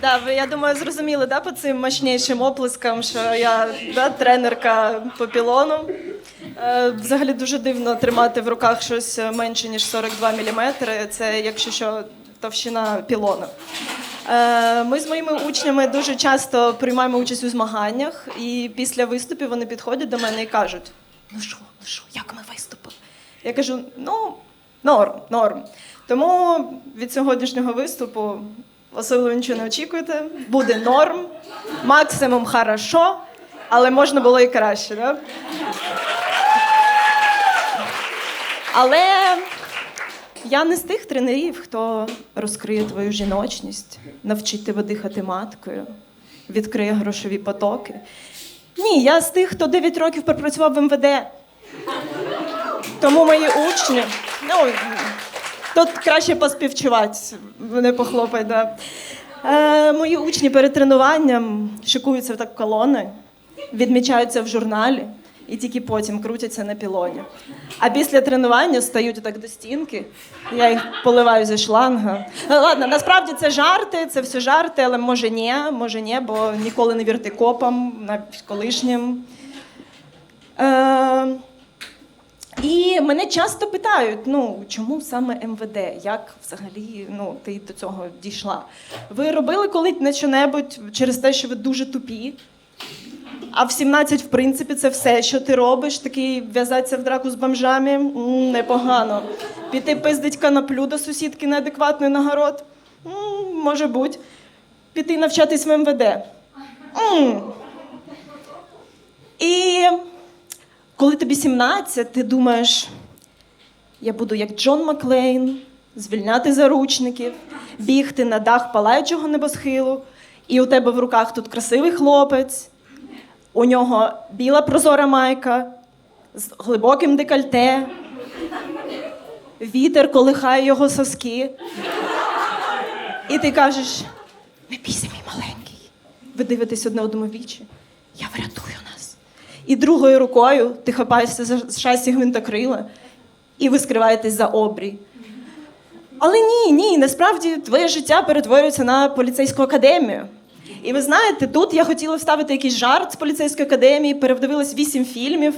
Да, ви, я думаю, зрозуміли да, по цим мощнішим оплескам, що я да, тренерка по пілону. Е, взагалі дуже дивно тримати в руках щось менше, ніж 42 мм. Це, якщо що, товщина пілона. Е, ми з моїми учнями дуже часто приймаємо участь у змаганнях, і після виступів вони підходять до мене і кажуть: ну що, ну що, як ми виступили? Я кажу: ну, норм, норм. Тому від сьогоднішнього виступу особливо нічого не очікуйте. Буде норм, максимум хорошо, але можна було і краще. Да? Але я не з тих тренерів, хто розкриє твою жіночність, навчить тебе дихати маткою, відкриє грошові потоки. Ні, я з тих, хто 9 років пропрацював в МВД. Тому мої учні. Ну, тут краще поспівчувати, не похлопай, да. Е, мої учні перед тренуванням шикуються в так колони, відмічаються в журналі і тільки потім крутяться на пілоні. А після тренування стають так до стінки, я їх поливаю зі шланга. Е, Ладно, насправді це жарти, це все жарти, але може ні, може ні, бо ніколи не вірте копам, навіть колишнім. Е, і мене часто питають: ну чому саме МВД? Як взагалі ну, ти до цього дійшла? Ви робили колись що-небудь через те, що ви дуже тупі? А в 17, в принципі, це все, що ти робиш, такий в'язатися в драку з бомжами м, непогано. Піти пиздить канаплю до сусідки неадекватної на город? М, може бути. Піти навчатись в МВД. М. І коли тобі 17, ти думаєш, я буду як Джон Маклейн, звільняти заручників, бігти на дах палаючого небосхилу, і у тебе в руках тут красивий хлопець, у нього біла прозора майка з глибоким декольте, вітер колихає його соски. І ти кажеш: не бійся, мій маленький. Ви дивитесь одне одному вічі. Я врятую нас. І другою рукою ти хапаєшся за шасі гвинтокрила, і ви скриваєтесь за обрій. Але ні, ні, насправді твоє життя перетворюється на поліцейську академію. І ви знаєте, тут я хотіла вставити якийсь жарт з поліцейської академії, перевдивилась вісім фільмів.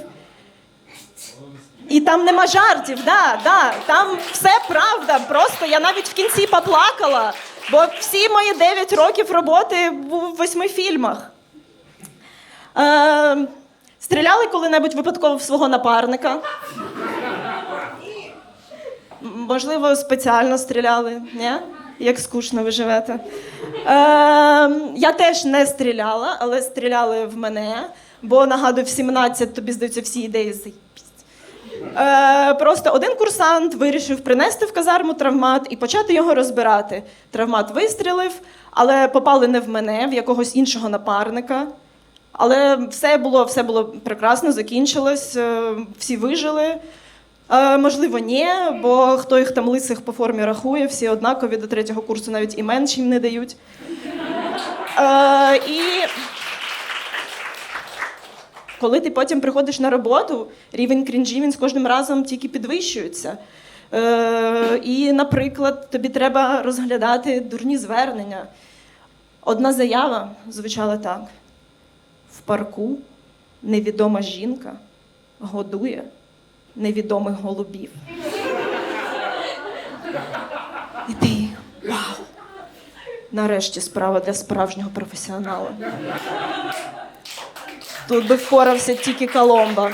І там нема жартів, да, да, там все правда. Просто я навіть в кінці поплакала, бо всі мої 9 років роботи в восьми фільмах. Е, стріляли коли-небудь випадково в свого напарника? Можливо, спеціально стріляли, ні? Як скучно ви живете. Е, я теж не стріляла, але стріляли в мене, бо нагадую, в 17 тобі здаються всі ідеї. Е, просто один курсант вирішив принести в казарму травмат і почати його розбирати. Травмат вистрілив, але попали не в мене, в якогось іншого напарника. Але все було, все було прекрасно, закінчилось, е, всі вижили. Е, можливо, ні, бо хто їх там лисих по формі рахує, всі однакові до третього курсу навіть імен їм не дають. Е, і коли ти потім приходиш на роботу, рівень крінжі він з кожним разом тільки підвищується. І, наприклад, тобі треба розглядати дурні звернення. Одна заява звучала так: в парку невідома жінка годує невідомих голубів. І ти вау! Нарешті справа для справжнього професіонала. Тут би впорався тільки Коломба.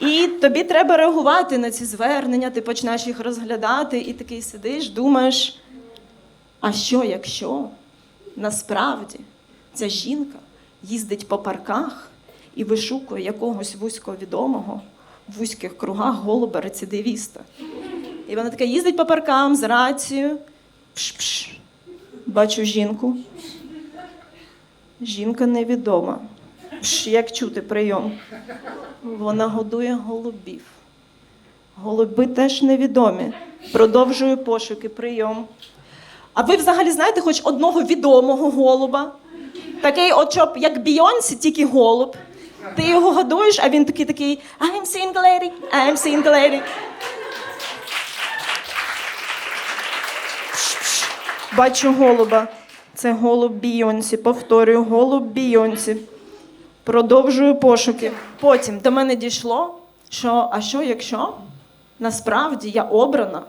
І тобі треба реагувати на ці звернення, ти почнеш їх розглядати, і такий сидиш, думаєш, а що якщо насправді ця жінка їздить по парках і вишукує якогось вузького відомого в вузьких кругах голуба рецидивіста. І вона така їздить по паркам з рацією. Пш-пш. Бачу жінку. Жінка невідома. Пш, як чути прийом. Вона годує голубів. Голуби теж невідомі. Продовжую пошуки, прийом. А ви взагалі знаєте хоч одного відомого голуба? Такий, от як Бійонсі, тільки голуб. Ти його годуєш, а він такий такий I'm single lady, I'm single lady. Бачу голуба. Це голуб Бійонсі. Повторюю, голуб Бійонсі. Продовжую пошуки. Потім до мене дійшло, що а що якщо насправді я обрана,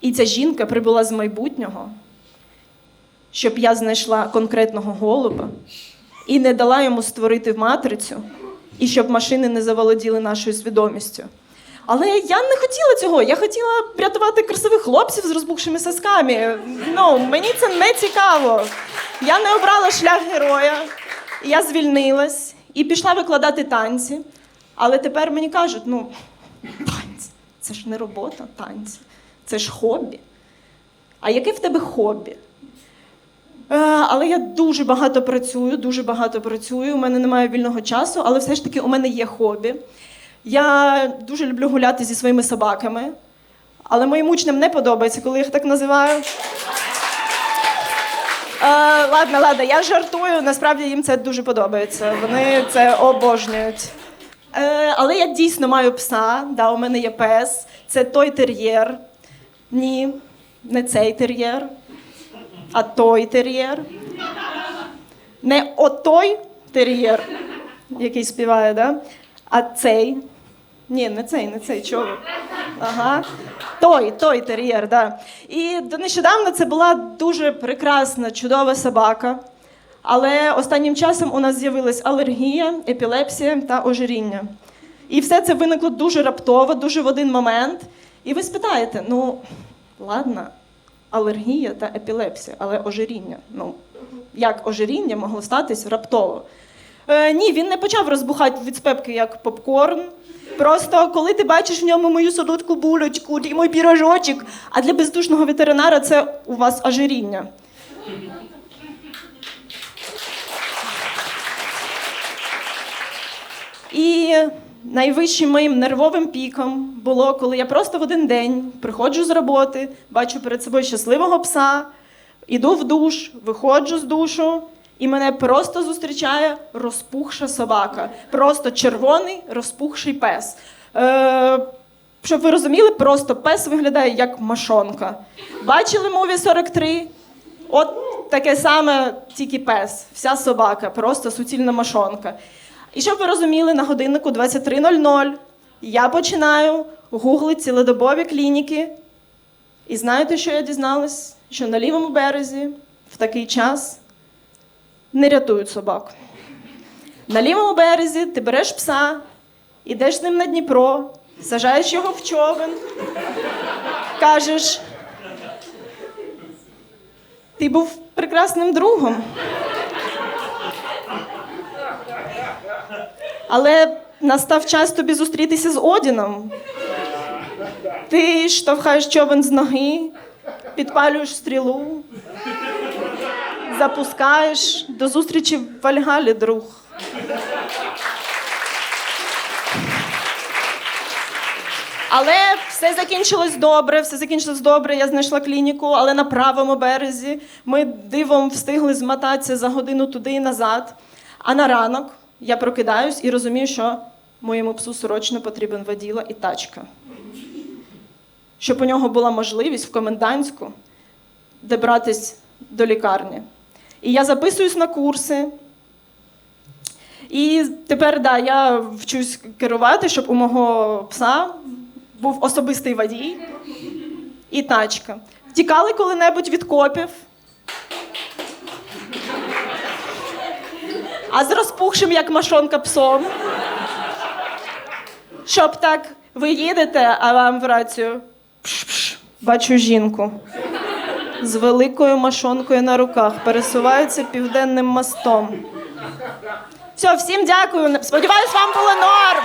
і ця жінка прибула з майбутнього, щоб я знайшла конкретного голуба і не дала йому створити матрицю, і щоб машини не заволоділи нашою свідомістю. Але я не хотіла цього. Я хотіла врятувати красивих хлопців з розбухшими сосками. Ну, мені це не цікаво. Я не обрала шлях героя. Я звільнилась і пішла викладати танці. Але тепер мені кажуть: ну, танці, це ж не робота, танці, це ж хобі. А яке в тебе хобі? Е, але я дуже багато працюю, дуже багато працюю. У мене немає вільного часу, але все ж таки у мене є хобі. Я дуже люблю гуляти зі своїми собаками, але моїм учням не подобається, коли їх так називаю. Е, ладно, ладно, я жартую. Насправді їм це дуже подобається. Вони це обожнюють. Е, але я дійсно маю пса. Да, у мене є пес. Це той тер'єр. Ні, не цей тер'єр, а той тер'єр. Не отой тер'єр, який співає, да? а цей. Ні, не цей, не цей, чого? Ага. Той, той тер'єр, да. І нещодавно це була дуже прекрасна, чудова собака. Але останнім часом у нас з'явилась алергія, епілепсія та ожиріння. І все це виникло дуже раптово, дуже в один момент. І ви спитаєте: ну, ладно, алергія та епілепсія, але ожиріння. Ну, як ожиріння могло статись раптово? Е, ні, він не почав розбухати від спепки як попкорн. Просто коли ти бачиш в ньому мою солодку булочку, ти мій пірожочок, а для бездушного ветеринара це у вас ожиріння. І найвищим моїм нервовим піком було, коли я просто в один день приходжу з роботи, бачу перед собою щасливого пса, іду в душ, виходжу з душу, і мене просто зустрічає розпухша собака. Просто червоний розпухший пес. Е, щоб ви розуміли, просто пес виглядає як машонка. Бачили мові 43? От таке саме, тільки пес, вся собака, просто суцільна машонка. І щоб ви розуміли, на годиннику 23.00 я починаю гуглити цілодобові клініки. І знаєте, що я дізналась? Що на лівому березі в такий час не рятують собак. На лівому березі ти береш пса, ідеш з ним на Дніпро, сажаєш його в човен, кажеш, ти був прекрасним другом. Але настав час тобі зустрітися з Одіном. Ти штовхаєш човен з ноги, підпалюєш стрілу, запускаєш до зустрічі в Вальгалі, друг. Але все закінчилось добре, все закінчилось добре. Я знайшла клініку, але на правому березі ми дивом встигли змотатися за годину туди і назад. А на ранок я прокидаюсь і розумію, що моєму псу срочно потрібен воділа і тачка. Щоб у нього була можливість в комендантську добратись до лікарні. І я записуюсь на курси. І тепер да, я вчусь керувати, щоб у мого пса був особистий водій і тачка. Втікали коли-небудь від копів. А з розпухшим, як машонка псом. Щоб так, ви їдете, а вам в рацію. Пш-пш, бачу жінку. З великою машонкою на руках пересуваються південним мостом. Все, всім дякую. Сподіваюсь, вам було норм.